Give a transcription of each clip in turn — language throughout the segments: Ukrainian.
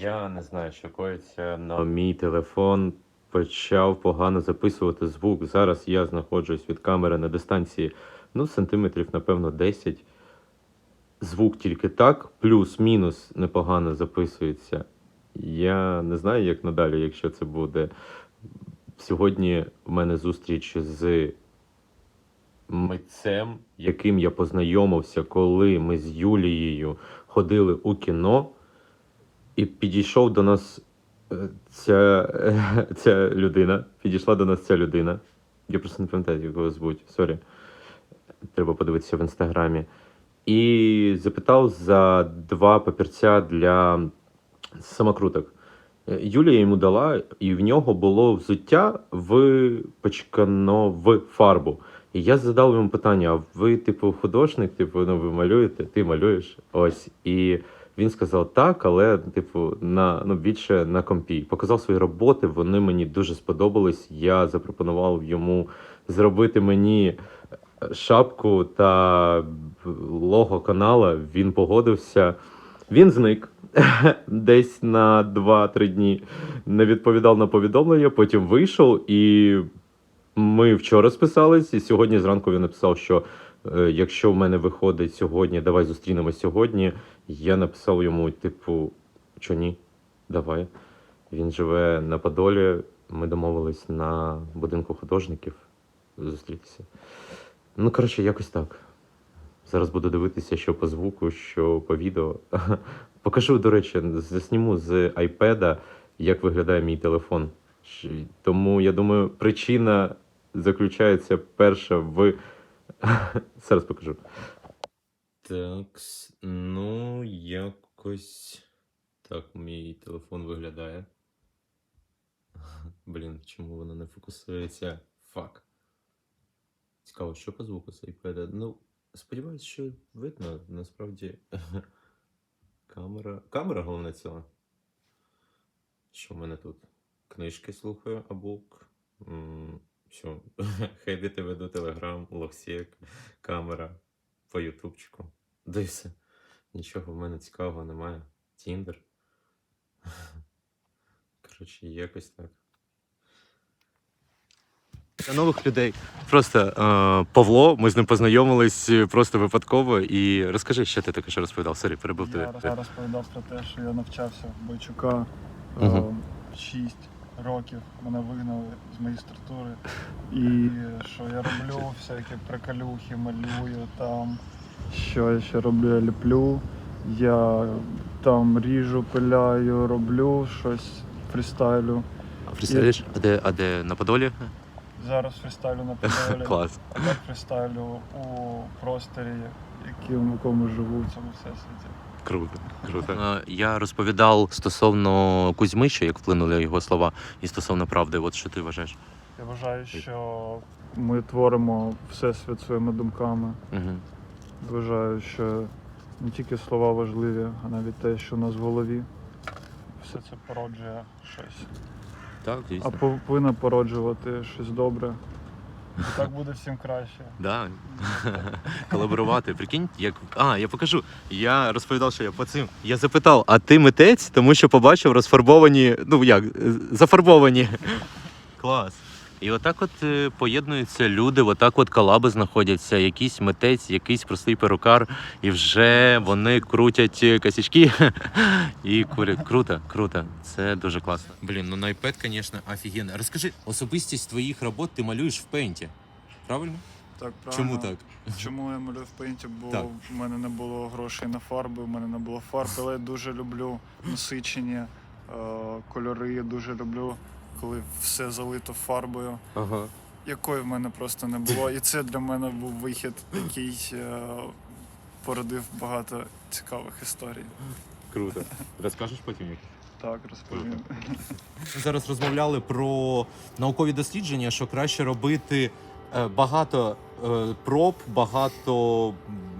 Я не знаю, що коїться на мій телефон. Почав погано записувати звук. Зараз я знаходжусь від камери на дистанції, ну, сантиметрів, напевно, 10. Звук тільки так, плюс-мінус непогано записується. Я не знаю, як надалі, якщо це буде. Сьогодні в мене зустріч з митцем, яким я познайомився, коли ми з Юлією ходили у кіно, і підійшов до нас е, ця, ця людина. Підійшла до нас ця людина. Я просто не пам'ятаю, як його звуть. Сорі. Треба подивитися в інстаграмі. І запитав за два папірця для самокруток. Е, Юлія йому дала, і в нього було взуття випачкано в фарбу. І я задав йому питання: а ви, типу, художник, типу, ну ви малюєте, ти малюєш? Ось. І він сказав так, але, типу, на ну більше на компі. Показав свої роботи, вони мені дуже сподобались. Я запропонував йому зробити мені е, шапку та лого канала. Він погодився. Він зник десь на 2-3 дні. Не відповідав на повідомлення, потім вийшов і. Ми вчора списались, і сьогодні зранку він написав, що якщо в мене виходить сьогодні, давай зустрінемось сьогодні. Я написав йому, типу, що ні, давай. Він живе на Подолі. Ми домовились на будинку художників зустрітися. Ну, коротше, якось так. Зараз буду дивитися, що по звуку, що по відео. Покажу, до речі, засніму з айпеда, як виглядає мій телефон. Тому я думаю, причина заключається перша в. Зараз покажу. Так, ну, якось. Так, мій телефон виглядає. Блін, чому воно не фокусується? Фак. Цікаво, що по звуку з iPad? Ну, сподіваюся, що видно. Насправді. Камера. Камера головне ціла. Що в мене тут? Книжки слухаю, абук. Що? Хебіти веду Телеграм, Лохсік, камера по Ютубчику. Да і все. Нічого в мене цікавого немає. Тіндер. Коротше, якось так. Для нових людей. Просто е, Павло, ми з ним познайомились е, просто випадково. І розкажи, що ти таке що розповідав. Сорі, перебув Я тебе. розповідав про те, що я навчався в Бойчука Мгм. 6 років. Мене вигнали з магістратури. І що я роблю всякі приколюхи, малюю там. Що я ще роблю? Я ліплю. Я там ріжу, пиляю, роблю щось, фрістайлю. А фрістайлиш? А де, а де на Подолі? Зараз фрістайлю на подолі. Клас. А так фрістайлю у просторі, яким, в якому живу в цьому всесвіті. Круто, круто. Я розповідав стосовно Кузьмича, як вплинули його слова, і стосовно правди. От що ти вважаєш? Я вважаю, що ми творимо всесвіт своїми думками. Угу. Вважаю, що не тільки слова важливі, а навіть те, що у нас в голові. Все це породжує щось. Так, А звісно. повинно породжувати щось добре. Так буде всім краще. Да. Колаборувати. Прикинь, як. А, я покажу. Я розповідав, що я по цим. Я запитав, а ти митець, тому що побачив розфарбовані. Ну як, е, зафарбовані. Клас. І отак от е, поєднуються люди, отак от колаби знаходяться, якийсь митець, якийсь простий перукар, і вже вони крутять е, косячки і курять. Круто, круто. Це дуже класно. Блін, ну на iPad, звісно, офігенно. Розкажи, особистість твоїх робот ти малюєш в пейнті. Правильно? Так, Чому так? Чому я малюю в пейнті? Бо Так. в мене не було грошей на фарби, в мене не було фарб, але я дуже люблю насичені е, кольори. Я дуже люблю, коли все залито фарбою. Ага. якої в мене просто не було. І це для мене був вихід, який е, породив багато цікавих історій. Круто. Розкажеш потім як? Так, розповім. Зараз розмовляли про наукові дослідження, що краще робити е, багато е, проб, багато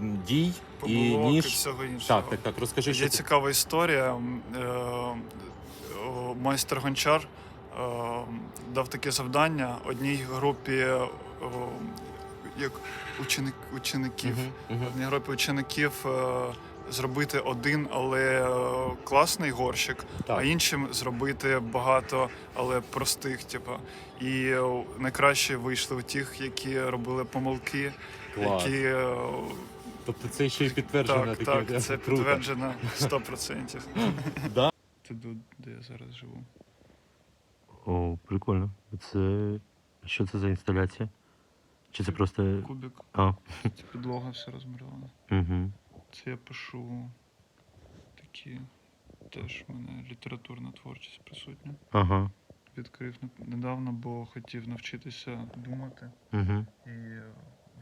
м, дій і Помилок і ніж. всього іншого. Так, так, так. Розкажи, що Є ти... цікава історія. М, Е, о, майстер Гончар дав таке завдання одній групі о, як ученик, учеників. В одній групі учеників е, зробити один, але е, класний горщик, Так. а іншим зробити багато, але простих. Типу. І е, найкраще вийшли у тих, які робили помилки, Клас. які е, Тобто це ще й підтверджено так, таке. так, це круто. підтверджено 100%. Да. Де я зараз живу? О, прикольно. Це. Що це за інсталяція? Чи це просто. Кубик, А. це підлога все розмальована. Угу. Це я пишу такі теж в мене літературна творчість присутня. Ага. Відкрив недавно, бо хотів навчитися думати, Угу. і е,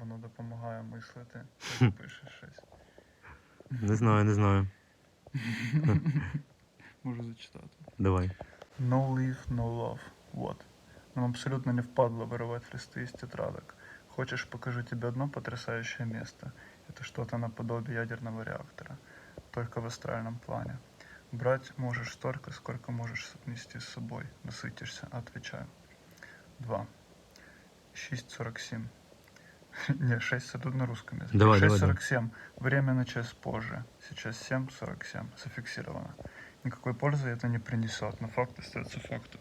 воно допомагає мислити, коли пишеш щось. Не знаю, не знаю. Можу зачитати. Давай. No leaf, no love. Вот. Нам абсолютно не впадло вырывать листы из тетрадок. Хочешь, покажу тебе одно потрясающее место. Это что-то наподобие ядерного реактора, только в астральном плане. Брать можешь столько, сколько можешь нести с собой. Насытишься, отвечаю. Два. 6.47. Не, 6 это на русском языке. Давай, давай, 6.47. Время на час позже. Сейчас 7.47. Зафиксировано. Никакой пользы это не принесет, но факт остается фактом.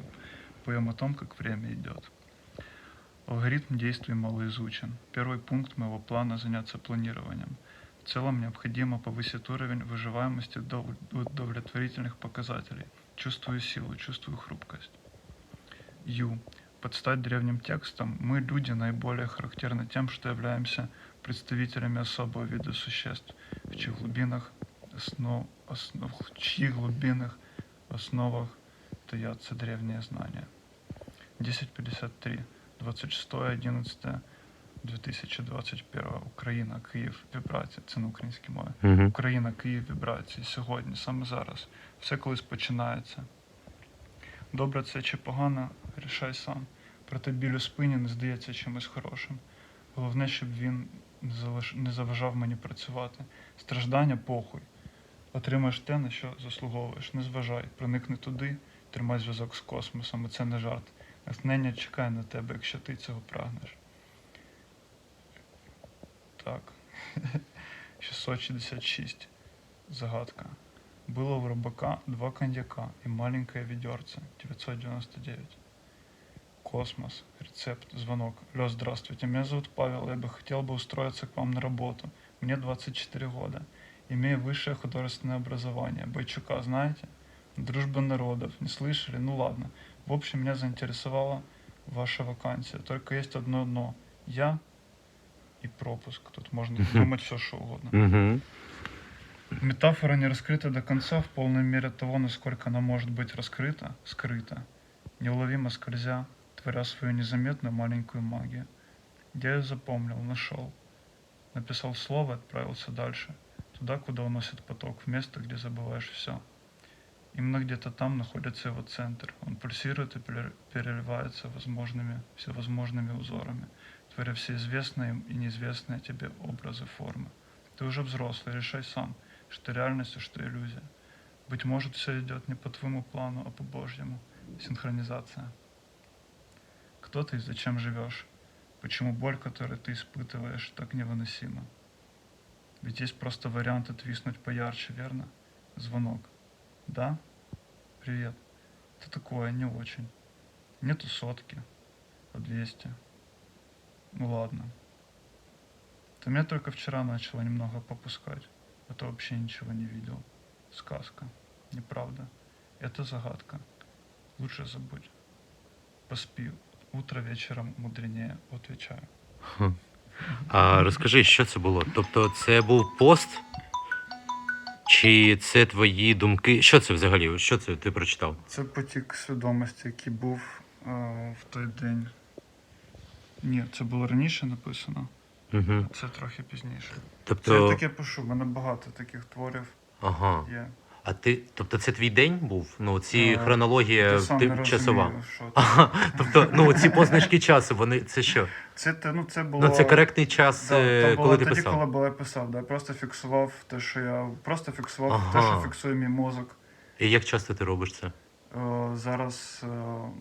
Поем о том, как время идет. Алгоритм действий малоизучен. Первый пункт моего плана заняться планированием. В целом необходимо повысить уровень выживаемости до удовлетворительных показателей. Чувствую силу, чувствую хрупкость. Ю. Под стать древним текстом мы, люди, наиболее характерны тем, что являемся представителями особого вида существ, в чьих глубинах, основ, основ, в чьих глубинах основах таятся древние знания. 1053. 26.11. 2021. Україна, Київ, вібрація. Це на українській мові. Угу. Україна, Київ, вібрації. Сьогодні, саме зараз. Все колись починається. Добре це чи погано, рішай сам. Проте біль у спині не здається чимось хорошим. Головне, щоб він не залиш- не заважав мені працювати. Страждання похуй. Отримаєш те, на що заслуговуєш. Не зважай, проникни туди, тримай зв'язок з космосом, і це не жарт. Натхнення чекає на тебе, якщо ти цього прагнеш. Так. 666. Загадка. Было у рыбака два коньяка и маленькое ведерце. 999. Космос. Рецепт. Звонок. Алло, здравствуйте. Меня зовут Павел. Я бы хотел бы устроиться к вам на работу. Мне 24 года. Имею высшее художественное образование. Бойчука знаете? Дружба народов. Не слышали? Ну ладно. В общем, меня заинтересовала ваша вакансия. Только есть одно но. Я и пропуск. Тут можно думать все, что угодно. Метафора не раскрыта до конца в полной мере того, насколько она может быть раскрыта, скрыта, неуловимо скользя, творя свою незаметную маленькую магию. Я ее запомнил, нашел. Написал слово и отправился дальше, туда, куда уносит поток, в место, где забываешь все. Именно где-то там находится его центр. Он пульсирует и пере- переливается возможными, всевозможными узорами, творя все известные и неизвестные тебе образы формы. Ты уже взрослый, решай сам, что реальность, а что иллюзия. Быть может, все идет не по твоему плану, а по Божьему. Синхронизация. Кто ты и зачем живешь? Почему боль, которую ты испытываешь, так невыносима? Ведь есть просто вариант отвиснуть поярче, верно? Звонок. Да? Привет. Это такое, не очень. Нету сотки, а 200. Ну ладно. Ты меня только вчера начала немного попускать. А то вообще ничего не видел. Сказка. Неправда. Это загадка. Лучше забудь. Поспи. Утро вечером мудренее, отвечаю. А розкажи, що це було? Тобто, це був пост? Чи це твої думки? Що це взагалі? Що це ти прочитав? Це потік свідомості, який був е, в той день. Ні, це було раніше написано, Угу. це трохи пізніше. Це я Тобто, таке пишу, в мене багато таких творів ага. є. А ти, тобто, це твій день був? Ну, ці Е, хронологія ти сам не часова. розумію, що це. Ага, тобто, ну, ці позначки часу, вони це що? Це, те- ну, це було... Ну, це коректний час, Да, е, то було коли ти тоді, писав. коли було я писав, да, я просто фіксував те, що я просто фіксував Ага. те, що фіксує мій мозок. І як часто ти робиш це? Е, зараз, е,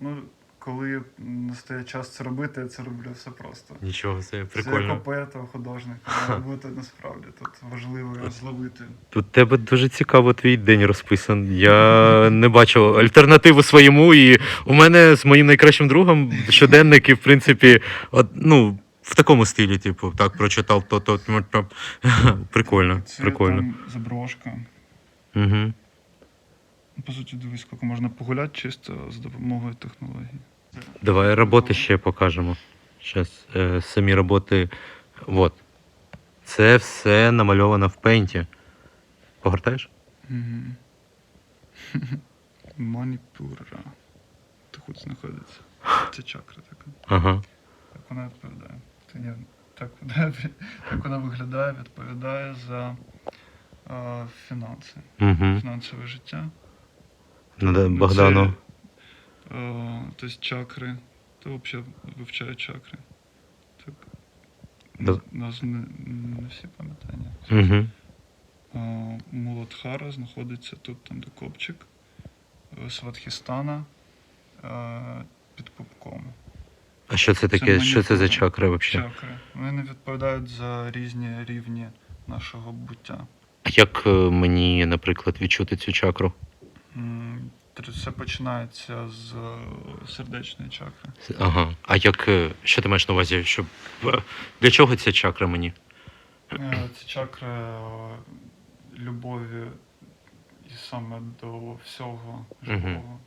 ну, коли настає час це робити, я це роблю все просто. Нічого, це Це як поета, у художника насправді. Тут важливо зловити. У тебе дуже цікаво твій день розписан. Я не бачив альтернативу своєму, і у мене з моїм найкращим другом щоденник, і в принципі, от, ну, в такому стилі, типу, так, прочитав то, то. Прикольно, Це прикольно. там заброшка. Угу. По суті, дивись, скільки можна погуляти чисто з допомогою технологій. Давай роботи ще покажемо. Зараз е, самі роботи. От. Це все намальовано в пейнті. Погортаєш? Угу. Маніпура. Тут знаходиться. Це чакра така. Ага. Так вона відповідає. Це ні, так, вона- так вона виглядає, відповідає за е, фінанси, Угу. фінансове життя. Надо Богдану. Це, е, тобто чакри. То взагалі вивчає чакри. Так. Да. Нас не, не всі пам'ятання. Угу. Муладхара знаходиться тут, там де копчик. Е, Сватхістана під пупком. А що це Це таке? Що це за чакри взагалі? Чакри. Вони відповідають за різні рівні нашого буття. А як мені, наприклад, відчути цю чакру? Це починається з е, сердечної чакри. Ага. А як. е, Що ти маєш на увазі? Щоб... е, Для чого ця чакра мені? Це чакра любові і саме до всього живого.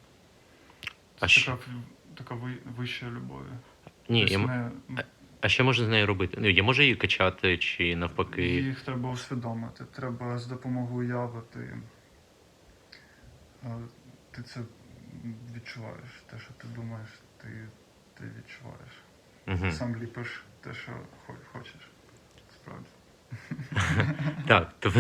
А Це що- така, така вища любові. Ні, Тобто я... не- а що можна з нею робити? Ну, я можу її качати чи навпаки. Їх треба усвідомити. Треба з допомогою уяви ти, ти це відчуваєш. Те, що ти думаєш, ти, ти відчуваєш. Угу. Сам ліпиш те, що хочеш. Справді. Так, то,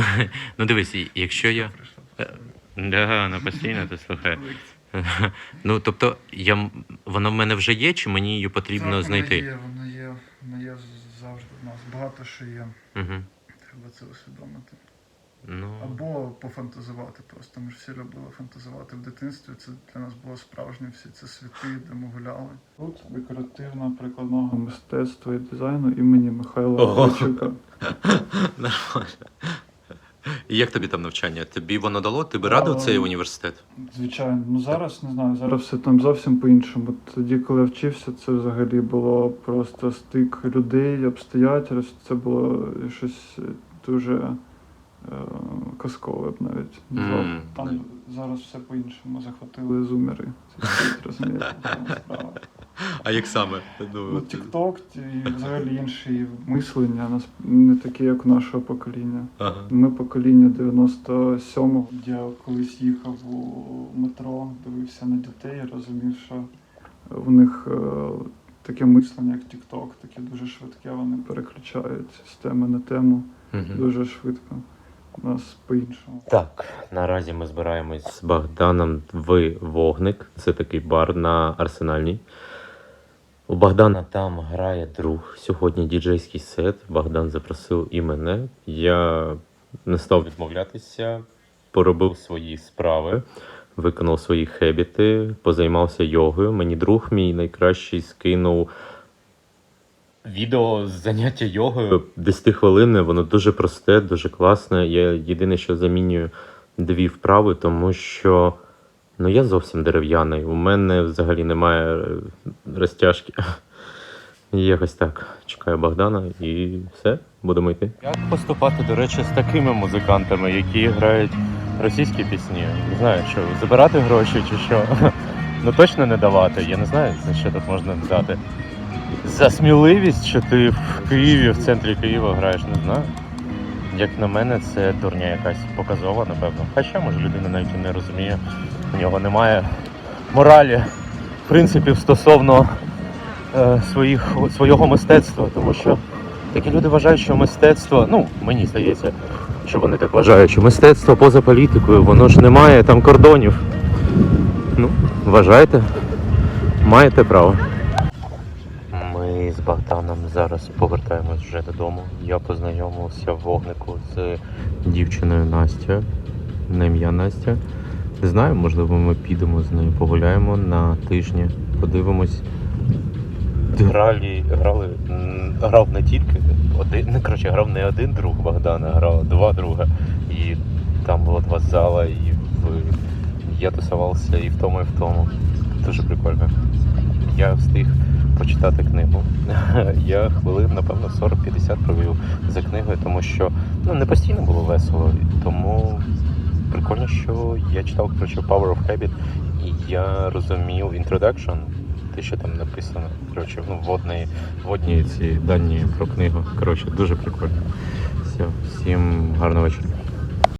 ну дивись, якщо я. Е. Да, ну постійно ти слухай. Ну, тобто, я... вона в мене вже є, чи мені її потрібно Так, знайти? Воно є, воно є, воно є завжди в нас. Багато що є. Угу. Треба це усвідомити. Ну, Або пофантазувати просто. Ми ж всі любили фантазувати в дитинстві. Це для нас було справжнє всі ці світи, де ми гуляли. Тут декоративно прикладного мистецтва і дизайну імені Михайла. Нормально. І як тобі там навчання? Тобі воно дало? Ти би радив цей університет? Звичайно, ну зараз не знаю, зараз все там зовсім по-іншому. Тоді, коли я вчився, це взагалі було просто стик людей, обстоятельств. Це було щось дуже казкове б навіть назвав. Мгм. Там зараз все по-іншому захватили зумери. Розумієте, справа. А як саме? Ну, TikTok і взагалі інші мислення нас не такі, як у нашого покоління. Ага. Ми покоління 97-го. Я колись їхав у метро, дивився на дітей, і розумів, що в них е, таке мислення, як TikTok, таке дуже швидке, вони переключають з теми на тему дуже швидко. У нас по-іншому. Так, наразі ми збираємось з Богданом в вогник. Це такий бар на арсенальній. У Богдана там грає друг. Сьогодні діджейський сет. Богдан запросив і мене. Я не став відмовлятися, поробив свої справи, виконав свої хебіти, позаймався йогою. Мені друг мій найкращий скинув відео з заняття йогою 10 хвилин. Воно дуже просте, дуже класне. Я єдине, що замінюю дві вправи, тому що ну, я зовсім дерев'яний. У мене взагалі немає е, розтяжки. Якось так. Чекаю Богдана і все, будемо йти. Як поступати, до речі, з такими музикантами, які грають російські пісні? Не знаю, що забирати гроші чи що. Ну точно не давати. Я не знаю, за що тут можна дати. За сміливість, що ти в Києві, в центрі Києва граєш, не знаю. Як на мене, це дурня якась показова, напевно. Хоча, може, людина навіть не розуміє, у нього немає моралі, принципів стосовно е, своїх, свого мистецтва, тому що такі люди вважають, що мистецтво, ну, мені здається, що вони так вважають, що мистецтво поза політикою, воно ж не має там кордонів. Ну, вважайте, маєте право. Богданом зараз повертаємось вже додому. Я познайомився в вогнику з дівчиною Настя, на ім'я Настя. Не знаю, можливо, ми підемо з нею, погуляємо на тижні, подивимось. Грали, грали, грав не тільки один, ну, коротше, грав не один друг Богдана, грав два друга. І там було два зала, і в... я тусувався і в тому, і в тому. Дуже прикольно. Я встиг почитати книгу. Я хвилин, напевно, 40-50 провів за книгою, тому що ну, не постійно було весело. Тому прикольно, що я читав коротше, Power of Habit, і я розумів introduction, те, що там написано. Коротше, ну, водні, водні ці дані про книгу. Коротше, дуже прикольно. Все, всім гарного вечора.